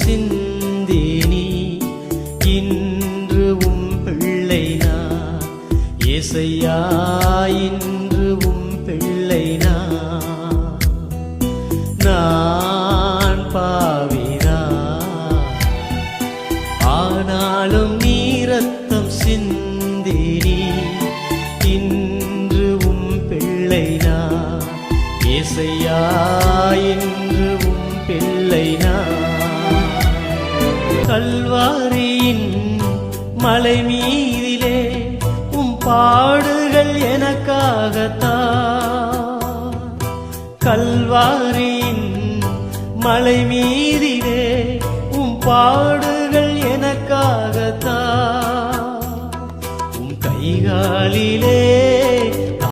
சிந்தினி இன்று உம் பிள்ளை நான் இசையா இன்று உம் பிள்ளை நான் பாவினா? ஆனாலும் நீரத்தம் சிந்தினி இன்று உம் பிள்ளை இசையா இன்று கல்வாரியின் மலை மீதிலே உம் பாடுகள் எனக்காகத்தா கல்வாரியின் மலை மீதிலே உம் பாடுகள் எனக்காகத்தா உம் கைகாலிலே